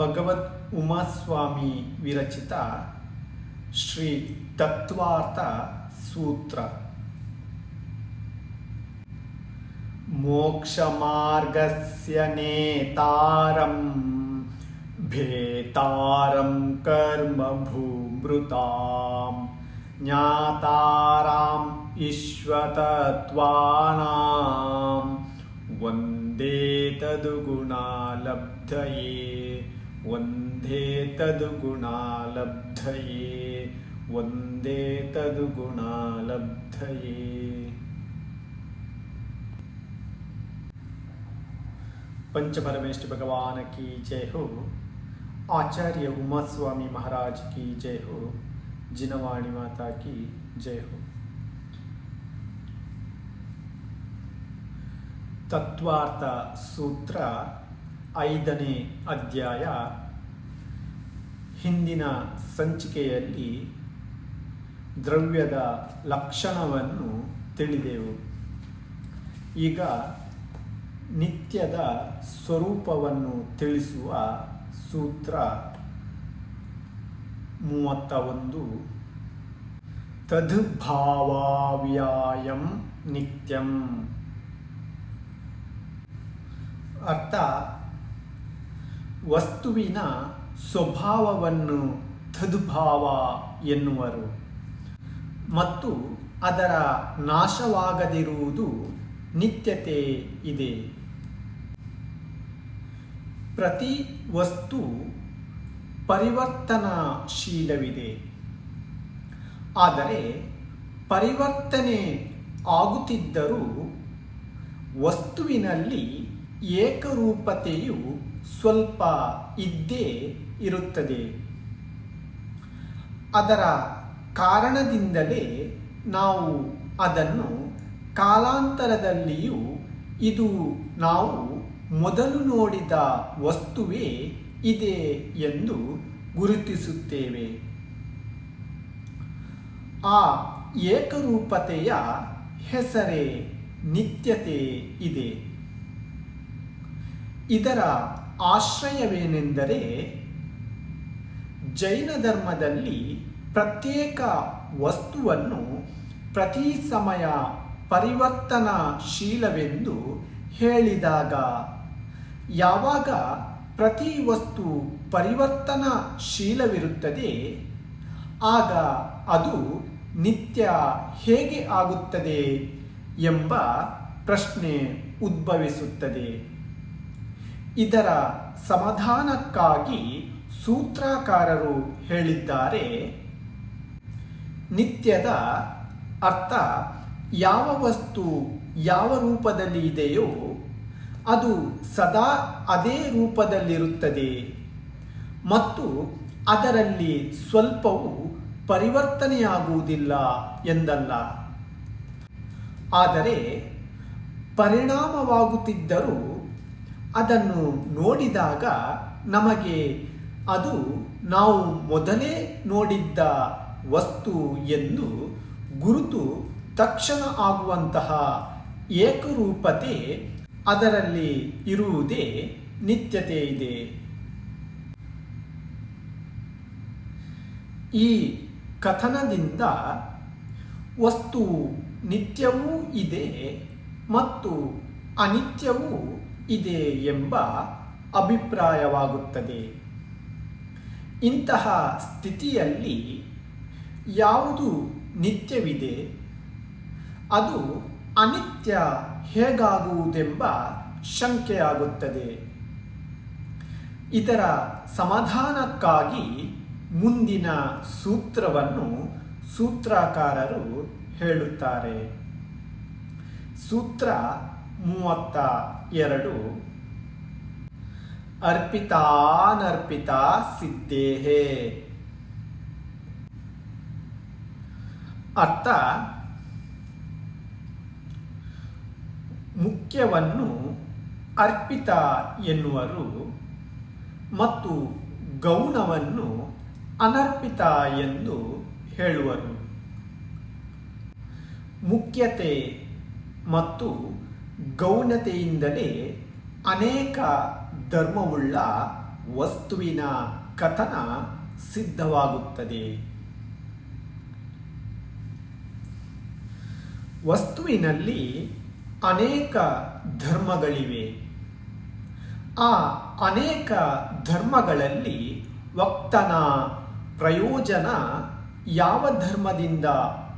भगवत् उमास्वामी विरचित श्री तत्त्वार्थसूत्र मोक्षमार्गस्य नेतारं भेतारं कर्म भूमृतां ज्ञातारं ईश्वतत्त्वानां वन्दे तदुगुणालब्धये వందే తదుగుణాలబ్ధయే వందే తదుగుణాలబ్ధయే. పంచపరమేష్ఠ భగవానకి జయ హో ఆచార్య ఉమాస్వామి మహారాజ్ మహారాజ్కి జయ హో జినవాణి మాతాకి జయ హో తత్వార్థ సూత్ర ಐದನೇ ಅಧ್ಯಾಯ ಹಿಂದಿನ ಸಂಚಿಕೆಯಲ್ಲಿ ದ್ರವ್ಯದ ಲಕ್ಷಣವನ್ನು ತಿಳಿದೆವು. ಈಗ ನಿತ್ಯದ ಸ್ವರೂಪವನ್ನು ತಿಳಿಸುವ ಸೂತ್ರ ಮೂವತ್ತ ಒಂದು ತದ್ಭಾವಾವ್ಯಾಯಂ ನಿತ್ಯಂ. ಅರ್ಥ ವಸ್ತುವಿನ ಸ್ವಭಾವವನ್ನು ತದ್ಭಾವ ಎನ್ನುವರು. ಮತ್ತು ಅದರ ನಾಶವಾಗದಿರುವುದು ನಿತ್ಯತೆ ಇದೆ. ಪ್ರತಿ ವಸ್ತು ಪರಿವರ್ತನಾಶೀಲವಿದೆ. ಆದರೆ ಪರಿವರ್ತನೆ ಆಗುತ್ತಿದ್ದರೂ ವಸ್ತುವಿನಲ್ಲಿ ಏಕರೂಪತೆಯು ಸ್ವಲ್ಪ ಇದ್ದೇ ಇರುತ್ತದೆ. ಅದರ ಕಾರಣದಿಂದಲೇ ನಾವು ಅದನ್ನು ಕಾಲಾಂತರದಲ್ಲಿಯೂ ಇದು ನಾವು ಮೊದಲು ನೋಡಿದ ವಸ್ತುವೇ ಇದೆ ಎಂದು ಗುರುತಿಸುತ್ತೇವೆ. ಆ ಏಕರೂಪತೆಯ ಹೆಸರೇ ನಿತ್ಯತೆ ಇದೆ. ಇದರ ಆಶ್ರಯವೇನೆಂದರೆ ಜೈನ ಧರ್ಮದಲ್ಲಿ ಪ್ರತ್ಯೇಕ ವಸ್ತುವನ್ನು ಪ್ರತಿ ಸಮಯ ಪರಿವರ್ತನಾಶೀಲವೆಂದು ಹೇಳಿದಾಗ, ಯಾವಾಗ ಪ್ರತಿ ವಸ್ತು ಪರಿವರ್ತನಾಶೀಲವಿರುತ್ತದೆ, ಆಗ ಅದು ನಿತ್ಯ ಹೇಗೆ ಆಗುತ್ತದೆ ಎಂಬ ಪ್ರಶ್ನೆ ಉದ್ಭವಿಸುತ್ತದೆ. ಇದರ ಸಮಾಧಾನಕ್ಕಾಗಿ ಸೂತ್ರಕಾರರು ಹೇಳಿದ್ದಾರೆ. ನಿತ್ಯದ ಅರ್ಥ ಯಾವ ವಸ್ತು ಯಾವ ರೂಪದಲ್ಲಿ ಇದೆಯೋ ಅದು ಸದಾ ಅದೇ ರೂಪದಲ್ಲಿರುತ್ತದೆ. ಮತ್ತು ಅದರಲ್ಲಿ ಸ್ವಲ್ಪವೂ ಪರಿವರ್ತನೆಯಾಗುವುದಿಲ್ಲ ಎಂದಲ್ಲ. ಆದರೆ ಪರಿಣಾಮವಾಗುತ್ತಿದ್ದರೂ ಅದನ್ನು ನೋಡಿದಾಗ ನಮಗೆ ಅದು ನಾವು ಮೊದಲೇ ನೋಡಿದ್ದ ವಸ್ತು ಎಂದು ಗುರುತು ತಕ್ಷಣ ಆಗುವಂತಹ ಏಕರೂಪತೆ ಅದರಲ್ಲಿ ಇರುವುದೇ ನಿತ್ಯತೆ ಇದೆ. ಈ ಕಥನದಿಂದ ವಸ್ತು ನಿತ್ಯವೂ ಇದೆ ಮತ್ತು ಅನಿತ್ಯವೂ ಇದೆ ಎಂಬ ಅಭಿಪ್ರಾಯವಾಗುತ್ತದೆ. ಇಂತಹ ಸ್ಥಿತಿಯಲ್ಲಿ ಯಾವುದು ನಿತ್ಯವಿದೆ? ಅದು ಅನಿತ್ಯ ಹೇಗಾಗುವುದೆಂಬ ಶಂಕೆಯಾಗುತ್ತದೆ. ಇದರ ಸಮಾಧಾನಕ್ಕಾಗಿ ಮುಂದಿನ ಸೂತ್ರವನ್ನು ಸೂತ್ರಕಾರರು ಹೇಳುತ್ತಾರೆ. ಸೂತ್ರ ಮೂವತ್ತ ಎರಡು. ಅರ್ಪಿತಾನರ್ಪಿತ ಸಿದ್ದೇಹೇ ಅರ್ಥ? ಮುಖ್ಯವನ್ನು ಅರ್ಪಿತ ಎನ್ನುವರು ಮತ್ತು ಗೌಣವನ್ನು ಅನರ್ಪಿತ ಎಂದು ಹೇಳುವರು. ಮುಖ್ಯತೆ ಮತ್ತು ಗೌಣತೆಯಿಂದಲೇ ಅನೇಕ ಧರ್ಮವುಳ್ಳ ವಸ್ತುವಿನ ಕಥನ ಸಿದ್ಧವಾಗುತ್ತದೆ. ವಸ್ತುವಿನಲ್ಲಿ ಅನೇಕ ಧರ್ಮಗಳಿವೆ. ಆ ಅನೇಕ ಧರ್ಮಗಳಲ್ಲಿ ವಕ್ತನ ಪ್ರಯೋಜನ ಯಾವ ಧರ್ಮದಿಂದ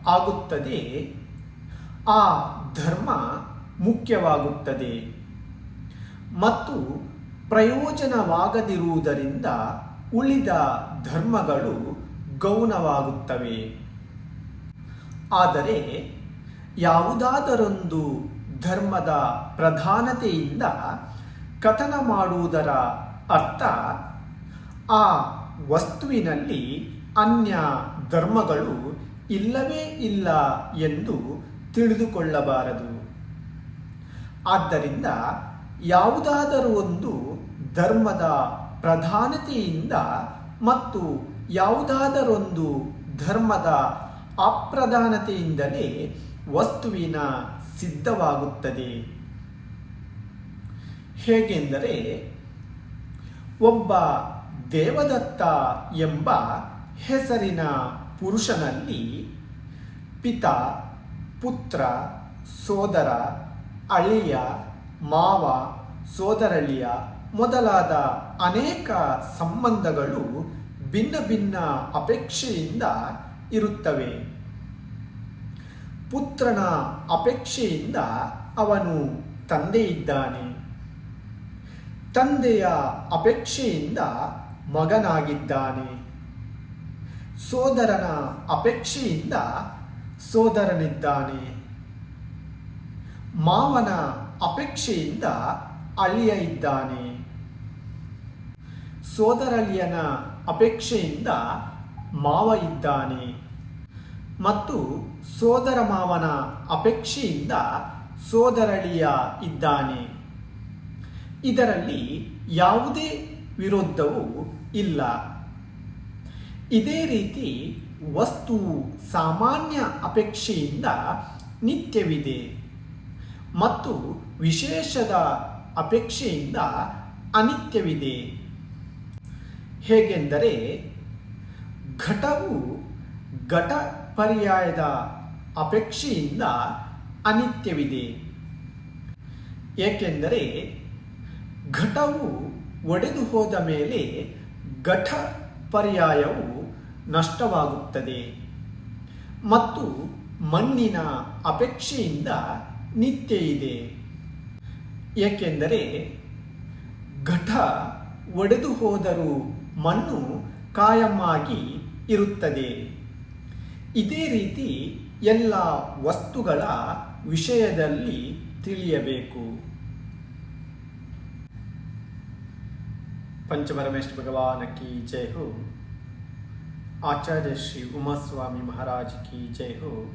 ಆಗುತ್ತದೆ? ಆ ಧರ್ಮ ಮುಖ್ಯವಾಗುತ್ತದೆ. ಮತ್ತು ಪ್ರಯೋಜನವಾಗದಿರುವುದರಿಂದ ಉಳಿದ ಧರ್ಮಗಳು ಗೌನವಾಗುತ್ತವೆ ಆದರೆ ಯಾವುದಾದರೊಂದು ಧರ್ಮದ ಪ್ರಧಾನತೆಯಿಂದ ಕಥನ ಮಾಡುವುದರ ಅರ್ಥ, ಆ ವಸ್ತುವಿನಲ್ಲಿ ಅನ್ಯ ಧರ್ಮಗಳು ಇಲ್ಲವೇ ಇಲ್ಲ ಎಂದು ತಿಳಿದುಕೊಳ್ಳಬಾರದು. ಆದ್ದರಿಂದ ಯಾವುದಾದರೂ ಒಂದು ಧರ್ಮದ ಪ್ರಧಾನತೆಯಿಂದ ಮತ್ತು ಯಾವುದಾದರೊಂದು ಧರ್ಮದ ಅಪ್ರಧಾನತೆಯಿಂದಲೇ ವಸ್ತುವಿನ ಸಿದ್ಧವಾಗುತ್ತದೆ. ಹೇಗೆಂದರೆ ಒಬ್ಬ ದೇವದತ್ತ ಎಂಬ ಹೆಸರಿನ ಪುರುಷನಲ್ಲಿ ಪಿತ, ಪುತ್ರ, ಸೋದರ ಅಳಿಯ, ಮಾವ, ಸೋದರಳಿಯ ಮೊದಲಾದ ಅನೇಕ ಸಂಬಂಧಗಳು ಭಿನ್ನ ಭಿನ್ನ ಅಪೇಕ್ಷೆಯಿಂದ ಇರುತ್ತವೆ. ಪುತ್ರನ ಅಪೇಕ್ಷೆಯಿಂದ ಅವನು ತಂದೆ ಇದ್ದಾನೆ ತಂದೆಯ ಅಪೇಕ್ಷೆಯಿಂದ ಮಗನಾಗಿದ್ದಾನೆ. ಸೋದರನ ಅಪೇಕ್ಷೆಯಿಂದ ಸೋದರನಿದ್ದಾನೆ. ಮಾವನ ಅಪೇಕ್ಷೆಯಿಂದ ಅಳಿಯ ಇದ್ದಾನೆ. ಸೋದರಳಿಯನ ಅಪೇಕ್ಷೆಯಿಂದ ಮಾವ ಇದ್ದಾನೆ. ಮತ್ತು ಸೋದರ ಮಾವನ ಅಪೇಕ್ಷೆಯಿಂದ ಸೋದರಳಿಯ ಇದ್ದಾನೆ. ಇದರಲ್ಲಿ ಯಾವುದೇ ವಿರೋಧವೂ ಇಲ್ಲ. ಇದೇ ರೀತಿ ವಸ್ತು ಸಾಮಾನ್ಯ ಅಪೇಕ್ಷೆಯಿಂದ ನಿತ್ಯವಿದೆ. ಮತ್ತು ವಿಶೇಷದ ಅಪೇಕ್ಷೆಯಿಂದ ಅನಿತ್ಯವಿದೆ. ಹೇಗೆಂದರೆ, ಘಟವು ಘಟ ಪರ್ಯಾಯದ ಅಪೇಕ್ಷೆಯಿಂದ ಅನಿತ್ಯವಿದೆ. ಏಕೆಂದರೆ, ಘಟವು ಒಡೆದು ಹೋದ ಮೇಲೆ ಘಟ ಪರ್ಯಾಯವು ನಷ್ಟವಾಗುತ್ತದೆ. ಮತ್ತು ಮಣ್ಣಿನ ಅಪೇಕ್ಷೆಯಿಂದ ನಿತ್ಯ ಇದೆ ಏಕೆಂದರೆ ಘಟ ಒಡೆದು ಹೋದರೂ ಮಣ್ಣು ಕಾಯಮ್ಮಾಗಿ ಇರುತ್ತದೆ. ಇದೇ ರೀತಿ ಎಲ್ಲ ವಸ್ತುಗಳ ವಿಷಯದಲ್ಲಿ ತಿಳಿಯಬೇಕು. ಪಂಚಪರಮೇಶ್ವರ ಭಗವಾನ ಕಿ ಜಯ ಹೋ. ಆಚಾರ್ಯ ಶ್ರೀ ಉಮಾಸ್ವಾಮಿ ಮಹಾರಾಜ್ ಕಿ ಜಯ ಹೋ.